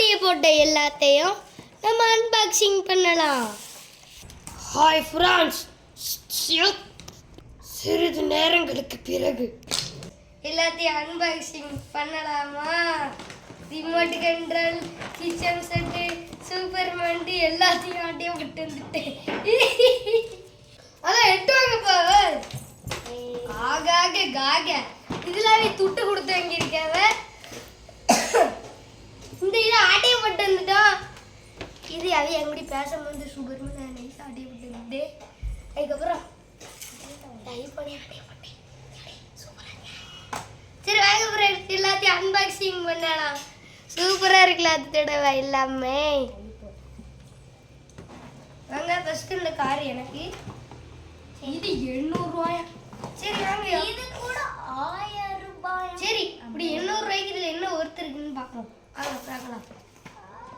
ஆட்டிய போட்ட எல்லாத்தையும் நம்ம அன்பாக்சிங் பண்ணலாம். ஹாய் ஃப்ரான்ஸ் சிறிது நேரங்களுக்கு பிறகு. எல்லாத்தையும் அன்பாக்சிங் பண்ணலாமா? Remote control kitchen set super Mandi எல்லாத்தையும் ஆட்டியும் விட்டு வந்துட்டேன். அதான் எட்டு வாங்கப்பா ஆகாக காக. இதுலாவே துட்டு கொடுத்து வாங்கியிருக்காவ? இந்த இது ஆட்டியப்பட்டு வந்துட்டோம். இது அவ எங்கடி பேசும்போது சூப்பர்மேன் நைஸ் ஆட்டியப்பட்டு வந்து அதுக்கப்புறம் டைப் பண்ணி. சரி வாங்க ஃப்ரெண்ட்ஸ் எல்லாத்தையும் அன்பாக்சிங் பண்ணலாம். சூப்பரா இருக்குல்ல அது தடவை எல்லாமே. வாங்க ஃபர்ஸ்ட் இந்த கார் எனக்கு. இது எண்ணூறு ரூபாயா? சரி வாங்க. இது கூட ஆயிரம் ரூபாய்? சரி இப்படி எண்ணூறு ரூபாய்க்கு இதில் என்ன ஒருத்தர் இருக்குன்னு பார்க்கலாம். வாங்க பார்க்கலாம்.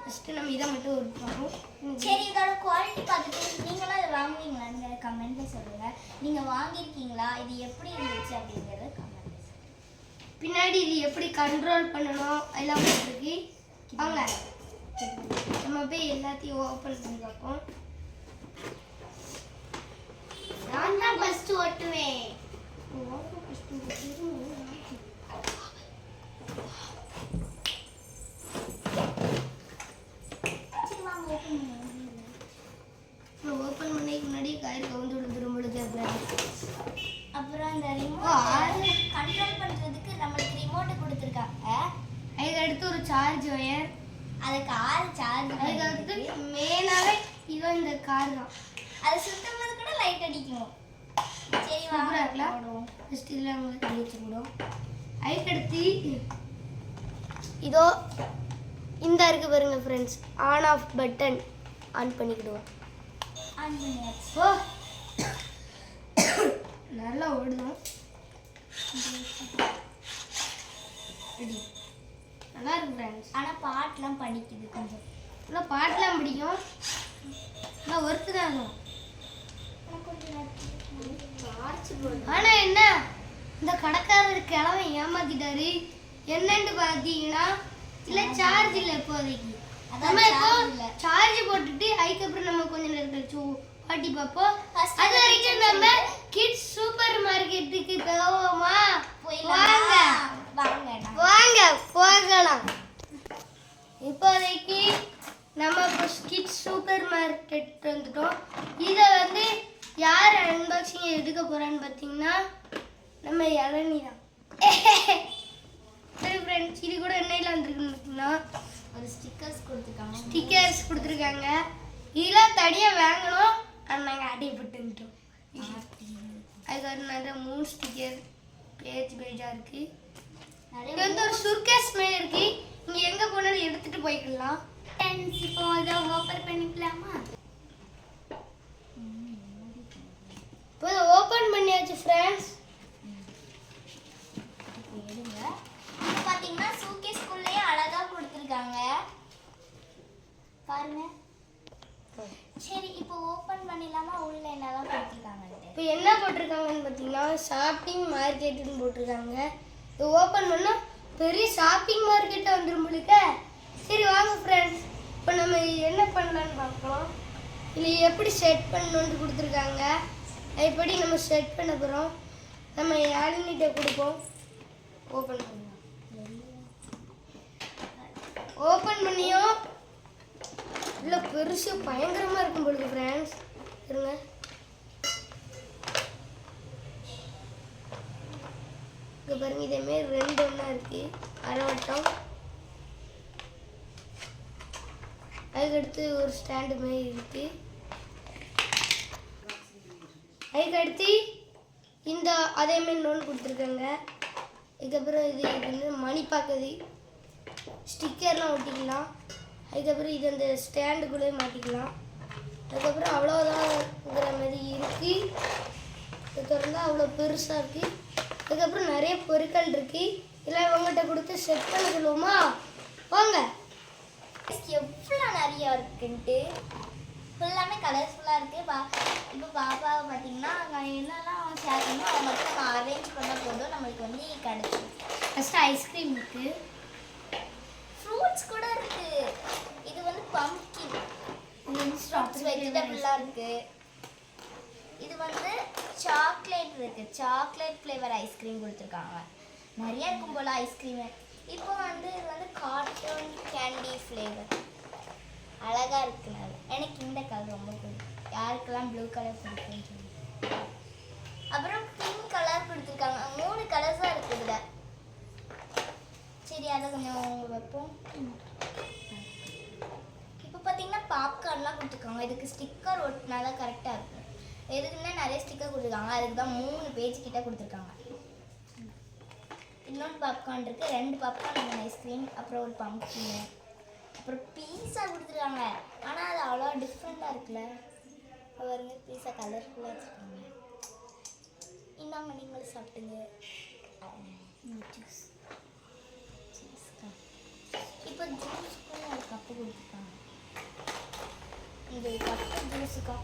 ஃபர்ஸ்ட் நம்ம இதை மட்டும் ஒரு பார்ப்போம். சரி இதோட குவாலிட்டி பார்த்துட்டு நீங்களும் இதை வாங்குவீங்களான்னு கமெண்ட்ல சொல்லுங்க. நீங்க வாங்கியிருக்கீங்களா? இது எப்படி இருந்துச்சு அப்படிங்கறத கமெண்ட்ல பின்னாடி இது எப்படி கண்ட்ரோல் பண்ணணும்? எல்லாம் இருக்கு வாங்க. நம்ம போய் எல்லாத்தையும் ஓப்பன் பண்ணி பார்ப்போம். நான் தான் ஃபர்ஸ்ட் ஓட்டுவேன். சரி வாங்க ஓப்பன் ஓப்பன் பண்ணி முன்னாடி கயிறு கவுந்து விழுந்துரும் பொழுது அப்புறம் இந்த ஓ, ரிமோட். கண்ட்ரோல் பண்றதுக்கு நம்மளுக்கு ரிமோட் கொடுத்துருக்காங்க. அதுக்கு அடுத்து ஒரு சார்ஜ் ஒயர் அதுக்கு ஆறு சார்ஜ் அதுக்கு அடுத்து மெயினாகவே இதோ இந்த கார் தான். அது சுத்தம் போது கூட லைட் அடிக்கும். சரி வாங்க. ஃபஸ்ட் இதில் அவங்க தள்ளி வச்சுக்கிடும் அதுக்கடுத்து இதோ இந்த இருக்கு பாருங்க friends on off button on பண்ணிக்கிடுவோம். On பண்ணியாச்சு. ஓ. நல்லா ஓடுதும் ரெடி. நல்லா இருக்கு ஃப்ரெண்ட்ஸ் ஆனா பாட்டுலாம் படிக்குது கொஞ்சம். நல்லா பாட்டெலாம் பிடிக்கும். நல்லா ஒர்த்து தான் இருக்கும் ஆனா கொஞ்சம் நேரத்துல ஆனா என்ன? இந்த கடைக்காரர் கிழமை ஏமாத்திட்டாரு. என்னன்னு பாத்தீங்கன்னா இல்ல சார்ஜ் இல்ல இப்போதைக்கு. நம்ம இப்போ. சார்ஜ் போட்டுட்டு அதுக்கப்புறம் நம்ம கொஞ்ச நேரம் கழிச்சு பாட்டி பார்ப்போம் அது வரைக்கும் நம்ம கிட்ஸ் சூப்பர் மார்க்கெட்டுக்கு போவோமா? வாங்க. வாங்க போகலாம். இப்போதைக்கு நம்ம கிட்ஸ் சூப்பர் மார்க்கெட் வந்துட்டோம். இதை வந்து யார் அன்பாக்சிங் எடுக்க போறான்னு பார்த்தீங்கன்னா நம்ம இளநீ தான் சரி ஃப்ரெண்ட்ஸ் இது கூட என்னையில் வந்திருக்குன்னு பார்த்தீங்கன்னா ஒரு ஸ்டிக்கர்ஸ் கொடுத்துருக்காங்க. ஸ்டிக்கர்ஸ் கொடுத்துருக்காங்க. இதெல்லாம் தனியாக வாங்கணும். ஆனால் நாங்கள் அடிபட்டுட்டோம் அதுக்கு நிறைய மூணு ஸ்டிக்கர் பேஜ் பேஜாக இருக்குது இது வந்து ஒரு சுர்கேஸ் மாதிரி இருக்கு. நீங்க எங்க போனாலும் எடுத்துட்டு போய்க்கலாம். இப்போ இதை ஓப்பன் பண்ணிக்கலாமா இப்போ ஓபன் பண்ணியாச்சு ஃப்ரெண்ட்ஸ் இப்போ எடுங்க இது பார்த்தீங்கன்னா சூக்கேஸ்குள்ளேயே அழகா கொடுத்துருக்காங்க பாருங்க சரி இப்போ ஓப்பன் பண்ணிடலாமா உள்ள என்னதான் கொடுத்துருக்காங்கன்ட்டு இப்போ என்ன போட்டிருக்காங்கன்னு பார்த்தீங்கன்னா ஷாப்பிங் மார்க்கெட்டுன்னு போட்டிருக்காங்க இது ஓப்பன் பண்ணா பெரிய ஷாப்பிங் மார்க்கெட்டை வந்துடும் முழுக்க சரி வாங்க ஃப்ரெண்ட்ஸ் இப்போ நம்ம என்ன பண்ணலான்னு பார்க்கலாம். இல்லை எப்படி செட் பண்ணணுன்ட்டு கொடுத்துருக்காங்க. எப்படி நம்ம செட் பண்ண போகிறோம் நம்ம யாழினிட்ட கொடுப்போம். ஓப்பன் பண்ணலாம். ஓப்பன் பண்ணியும் இல்லை பெருசு பயங்கரமாக இருக்கும் பொழுது ஃப்ரெண்ட்ஸ் இருங்க. இங்கே பாருங்க. இதே மாதிரி ரெண்டு ஒன்றா இருக்கு. அரவட்டம் அதுக்கடுத்து ஒரு ஸ்டாண்டு மாதிரி இருக்கு. அதுக்கடுத்து இந்த அதே மாதிரி நோன் கொடுத்துருக்காங்க. அதுக்கப்புறம் இது இது வந்து மணி பார்க்குது ஸ்டிக்கர்லாம் ஒட்டிக்கலாம். அதுக்கப்புறம் இது அந்த ஸ்டாண்டுக்குள்ளே மாட்டிக்கலாம். அதுக்கப்புறம் அவ்வளோதான்ங்கிற மாதிரி இருக்குது இது திறந்தால் அவ்வளோ பெருசாக இருக்குது அதுக்கப்புறம் நிறைய பொருட்கள் இருக்குது இதெல்லாம் இவங்ககிட்ட கொடுத்து செட் பண்ண சொல்லுவோமா? வாங்க. எவ்வளோ நிறையா இருக்குன்ட்டு. ஃபுல்லாமே கலர்ஃபுல்லாக இருக்குது பா இப்போ பாப்பாவை பார்த்தீங்கன்னா நான் என்னெல்லாம் ஷேர் அதை மட்டும் நம்ம அரேஞ்ச் பண்ண போதும். நம்மளுக்கு வந்து கிடச்சிடும் ஃபஸ்ட்டு ஐஸ்கிரீம் இருக்குது ஃப்ரூட்ஸ் கூட இருக்குது இது வந்து பம்ப்கின் ஸ்ட்ராப்ஸ் இருக்குது இது வந்து சாக்லேட் இருக்கு. சாக்லேட் ஃப்ளேவர் ஐஸ்கிரீம் கொடுத்துருக்காங்க. நிறைய இருக்கும் போல ஐஸ்கிரீமு இப்போ வந்து இது வந்து கார்ட்டூன் கேண்டி ஃப்ளேவர் அழகா இருக்கு எனக்கு இந்த கலர் ரொம்ப பிடிக்கும். யாருக்கெல்லாம் ப்ளூ கலர் பிடிக்கும்னு சொல்லி. அப்புறம் பிங்க் கலர் கொடுத்துருக்காங்க. மூணு கலர்ஸ் இருக்குது இதுல. சரி அதை கொஞ்சம் வைப்போம். இப்போ பார்த்தீங்கன்னா பாப்கார்ன்லாம் கொடுத்துருக்காங்க. இதுக்கு ஸ்டிக்கர் ஒட்டினா தான் கரெக்டாக இருக்கும். எதுக்குன்னா நிறைய ஸ்டிக்கர் கொடுத்துருக்காங்க. அதுக்கு தான் மூணு பேஜ் கிட்ட கொடுத்துருக்காங்க. இன்னொன்று பாப்கார்ன் இருக்குது ரெண்டு பாப்கார்ன் மூணு ஐஸ்கிரீம் அப்புறம் ஒரு பம்ப்கின் அப்புறம் பீஸா கொடுத்துருக்காங்க. ஆனால் அது அவ்வளோ டிஃப்ரெண்ட்டாக இருக்குல்ல. பாருங்க பீஸா கலர்ஃபுல்லாக வச்சுருக்காங்க. இந்தாங்க நீங்களும் சாப்பிட்டுங்க ஜூஸ் இப்போ ஜூஸ்க்கு ஒரு கப்பு கொடுத்துருக்காங்க. இது கப்பு ஜூஸுக்கா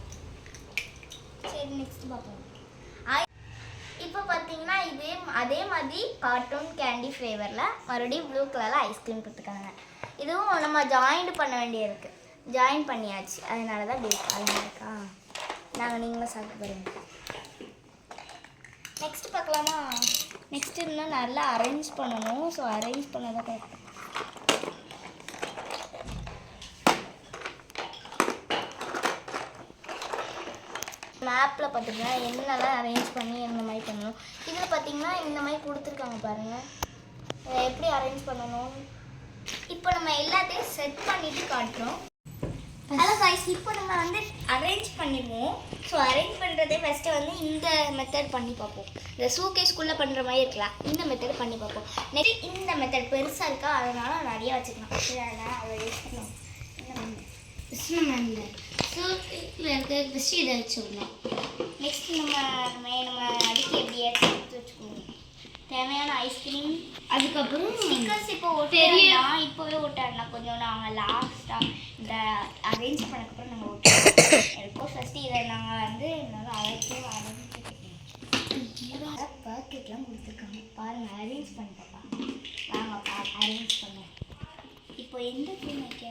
சரி நெக்ஸ்ட் பார்ப்போம். இப்போ பார்த்தீங்கன்னா இதே அதே மாதிரி கார்ட்டூன் கேண்டி ஃப்ளேவரில் மறுபடியும் ப்ளூ கலரில் ஐஸ்கிரீம் கொடுத்துருக்காங்க. இதுவும் நம்ம ஜாயிண்ட் பண்ண வேண்டியிருக்கு. ஜாயின் பண்ணியாச்சு. அதனால தான் இப்படி அதனால இருக்கா? நாங்கள் நீங்களும் சாப்பிட்டு பாருங்க. நெக்ஸ்ட் பார்க்கலாமா? நெக்ஸ்ட் இன்னும் நல்லா அரேஞ்ச் பண்ணணும். ஸோ அரேஞ்ச் பண்ணதான் கரெக்ட் மேப்பில் பார்த்துருங்க என்னெல்லாம் அரேஞ்ச் பண்ணி இந்த மாதிரி பண்ணணும். இதில் பார்த்தீங்கன்னா இந்த மாதிரி கொடுத்துருக்காங்க பாருங்கள் எப்படி அரேஞ்ச் பண்ணணும்? இப்போ நம்ம எல்லாத்தையும் செட் பண்ணிவிட்டு காட்டுறோம். ஹலோ கைஸ் இப்போ நம்ம வந்து அரேஞ்ச் பண்ணிடுவோம். ஸோ அரேஞ்ச் பண்ணுறதே ஃபஸ்ட்டு வந்து இந்த மெத்தட் பண்ணி பார்ப்போம். இந்த சூகேஸ்குள்ளே பண்ணுற மாதிரி இருக்கலாம். இந்த மெத்தட் பண்ணி பார்ப்போம். நெக்ஸ்ட் இந்த மெத்தட் பெருசாக இருக்கா? அதனால நிறையா வச்சுக்கலாம். சரி, அதனால அதை யோசிக்கணும் இந்த சூட்டில் இருக்க இதை வச்சுக்கணும் நெக்ஸ்ட் நம்ம நம்ம நம்ம அடுக்கி எப்படியாச்சும் எடுத்து வச்சுக்கணும்? தேவையான ஐஸ்கிரீம் அதுக்கப்புறம் ஸ்டிக்கர்ஸ் இப்போ ஒட்டிடலாம் இப்போவே ஒட்டாடலாம் கொஞ்சம் நாங்கள் லாஸ்ட்டாக இந்த அரேஞ்ச் பண்ணக்கப்புறம் நாங்கள் ஒட்டுவோம் இருக்கோ ஃபஸ்ட்டு இதை நாங்கள் வந்து நல்லா அழைச்சி ஆரம்பிச்சு பாக்கெட்லாம் கொடுத்துருக்காங்க. பாருங்கள் அரேஞ்ச் பண்ணிட்டப்பா நாங்கள் பா அரேஞ்ச் பண்ணோம் இப்போ எந்த பூ வைக்க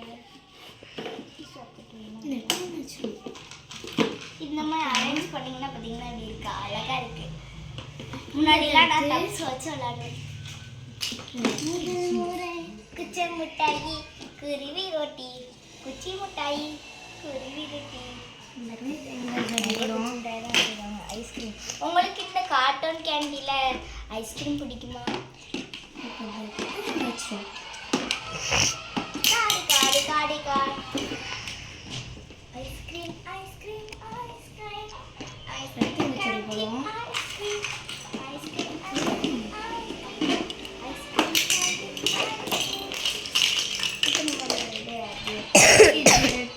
இந்த மாதிரி அரேஞ்ச் பண்ணீங்கன்னா பார்த்தீங்கன்னா இப்படி இருக்கு. அழகா இருக்கு. முன்னாடிலாம் நான் தப்ஸ் வச்சு மிட்டாயி குருவி ரொட்டி குச்சி மிட்டாயி குருவி ரொட்டி. ஐஸ்கிரீம் உங்களுக்கு இந்த கார்ட்டூன் கேண்டியில் ஐஸ்கிரீம் பிடிக்குமா. ஐஸ்கிரீம்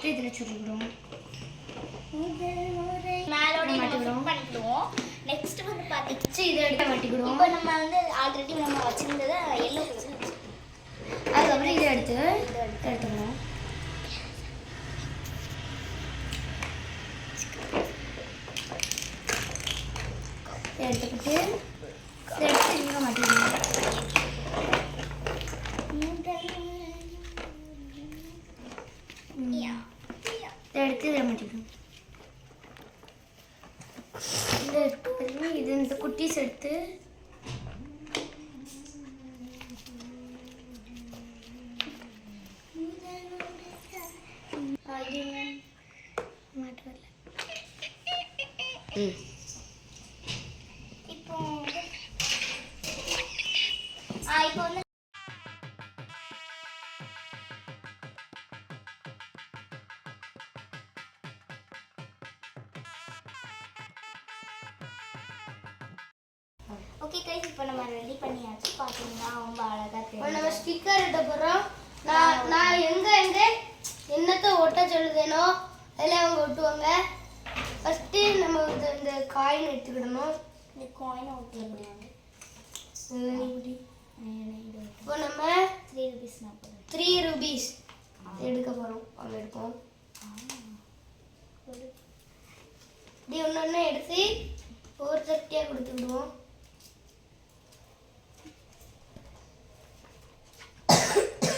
இதில் சொல்லிக்கிறோம் நெக்ஸ்ட் வந்து பார்த்தீங்கன்னா இதை எடுத்து மாட்டிக்கிடுவோம் இப்போ நம்ம வந்து ஆல்ரெடி நம்ம வச்சுருந்ததை எல்லோ அதுக்கப்புறம் இதை எடுத்து எடுத்துக்கணும் இதை எடுத்துக்கிட்டு இதை எடுத்து இங்கே மாட்டிக்கணும் இதை எடுத்து இதை மாட்டிக்கணும் இதை எடுத்து இது இந்த குட்டீஸ் எடுத்து மாட்டு வரல. இப்போ இப்போ வந்து ஓகே கைஸ் இப்போ நம்ம ரெடி பண்ணியாச்சு. பார்த்தீங்கன்னா ரொம்ப அழகாக இப்போ நம்ம தெரியும் ஸ்டிக்கர் இட்ட போகிறோம் நான் நான் எங்கே எங்கே என்னத்தை ஒட்ட சொல்லுதேனோ? அதில் அவங்க ஒட்டுவாங்க. ஃபஸ்ட்டு நம்ம இந்த இந்த காயின் எடுத்துக்கிடணும். இந்த காயினை முடியாது இப்போ நம்ம த்ரீ ருபீஸ் த்ரீ ருபீஸ் எடுக்க போகிறோம் அவங்க எடுப்போம். இப்படி ஒன்று ஒன்று எடுத்து ஒரு தட்டியாக கொடுத்து விடுவோம்.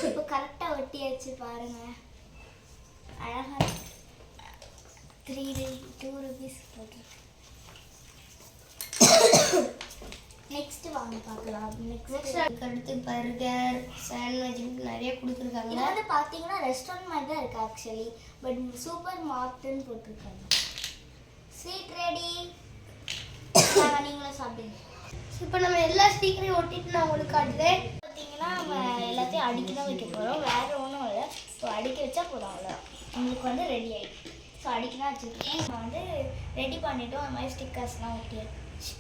இப்போ கரெக்டாக ஒட்டியாச்சு பாருங்க. அழகா இருக்கு. த்ரீ டூ ருபீஸ் நெக்ஸ்ட் வாங்க பார்க்கலாம். நெக்ஸ்ட் அதுக்கடுத்து பர்கர் சாண்ட்விச் நிறைய கொடுத்துருக்காங்க. இது வந்து பார்த்தீங்கன்னா ரெஸ்டாரண்ட் மாதிரி தான் இருக்கு ஆக்சுவலி பட் சூப்பர் மார்ட்னு போட்டிருக்காங்க. ஸ்வீட் ரெடி நீங்களும் சாப்பிடுங்க. இப்போ நம்ம எல்லா ஸ்டிக்கரையும் ஒட்டிட்டு நான் உங்களுக்கு காட்டுறேன். பார்த்தீங்கன்னா நம்ம எல்லாத்தையும் அடிக்க தான் வைக்க போகிறோம் வேறு ஒன்றும் இல்லை. இப்போ அடிக்க வச்சா போதும் அவ்வளோ உங்களுக்கு வந்து ரெடி ஆகிடும் ஸோ அடிக்கலாம் வச்சுருக்கேன். நம்ம வந்து ரெடி பண்ணிவிட்டோம் அந்த மாதிரி ஸ்டிக்கர்ஸ்லாம் ஒட்டியாச்சு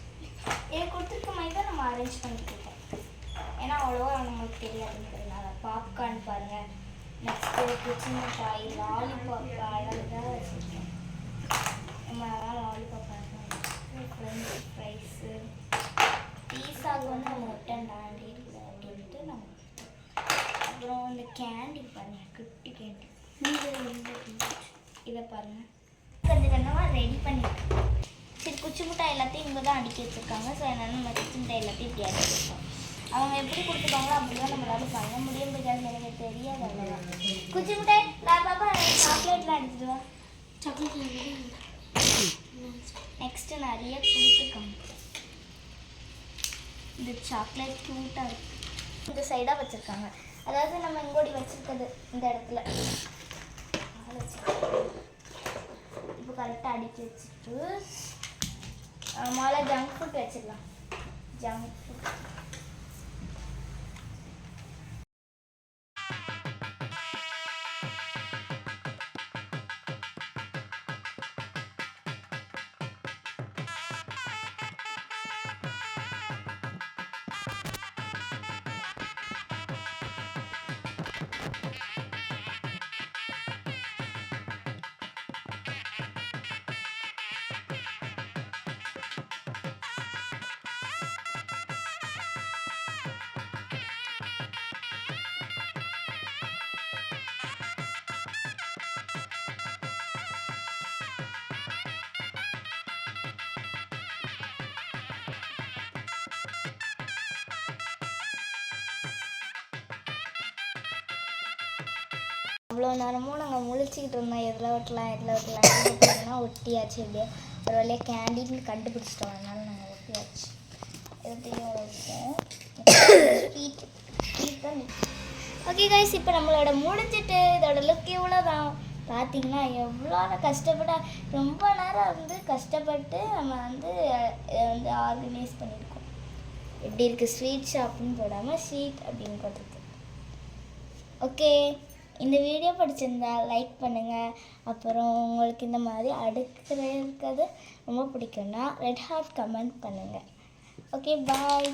எனக்கு கொடுத்துருக்க மாதிரி தான் நம்ம அரேஞ்ச் பண்ணிட்டுருக்கோம் ஏன்னா அவ்வளோவா நம்மளுக்கு தெரியாதுன்றதுனால. பாப்கார்ன் பாருங்கள் நெக்ஸ்ட்டு கிச்சன் மிட்டாய் லாலிபாப் அழகாக வச்சுருக்கேன் நம்ம லாலிபாப் ஃப்ரெஞ்ச் ஃப்ரைஸு பீஸாவுக்கு வந்து நம்ம ஒட்டன் தாண்டி அப்படின்ட்டு நம்ம அப்புறம் இந்த கேண்டி பாருங்கள் குட்டி கேண்டி இதை பாருங்க. கொஞ்சம் கொஞ்சமாக ரெடி பண்ணிட்டேன் சரி குச்சி மிட்டாய் எல்லாத்தையும் இங்கே தான் அடுக்கி வச்சுருக்காங்க. ஸோ அதனால நம்ம குச்சி மிட்டாய் எல்லாத்தையும் இப்படி அடுக்கி வச்சோம் அவங்க எப்படி கொடுத்துருக்காங்களோ அப்படி தான் நம்மளால பண்ண முடியும். பிகாஸ் எனக்கு தெரியாது அவ்வளோதான் குச்சி மிட்டாய் நான் பாப்பா சாக்லேட்லாம் வா சாக்லேட் நெக்ஸ்ட்டு நிறைய கொடுத்துருக்காங்க இந்த சாக்லேட் க்யூட்டாக இருக்கு. இந்த சைடாக வச்சுருக்காங்க. அதாவது நம்ம இங்கோடி வச்சுருக்கிறது இந்த இடத்துல இப்போ கரெக்டாக அடுக்கி வச்சுட்டு அஹ் ஜங்க் ஃபுட் வச்சிடலாம். ஜங்க் ஃபுட் அவ்வளோ நேரமும் நாங்கள் முழிச்சிக்கிட்டு இருந்தோம். எதில் ஒட்டலாம் எதில் ஒட்டலாம் எதில் ஒட்டியாச்சு அப்படியே. ஒரு வழியாக கேண்டீன் கண்டுபிடிச்சிட்டோம். அதனால நாங்கள் ஒட்டியாச்சு. ஸ்வீட் ஸ்வீட் ஓகே கைஸ் இப்போ நம்மளோட முடிஞ்சிட்டு இதோட லுக் இவ்வளோ தான் பார்த்தீங்கன்னா எவ்வளோ கஷ்டப்பட்ட ரொம்ப நேரம் வந்து கஷ்டப்பட்டு நம்ம வந்து வந்து ஆர்கனைஸ் பண்ணியிருக்கோம். எப்படி இருக்குது ஸ்வீட் ஷாப்னு போடாமல் ஸ்வீட் அப்படின்னு போட்டிருக்கு ஓகே இந்த வீடியோ பிடிச்சிருந்தா லைக் பண்ணுங்கள் அப்புறம் உங்களுக்கு இந்த மாதிரி அடுக்கிறது ரொம்ப பிடிக்கும்னா ரெட் ஹார்ட் கமெண்ட் பண்ணுங்கள் ஓகே பாய்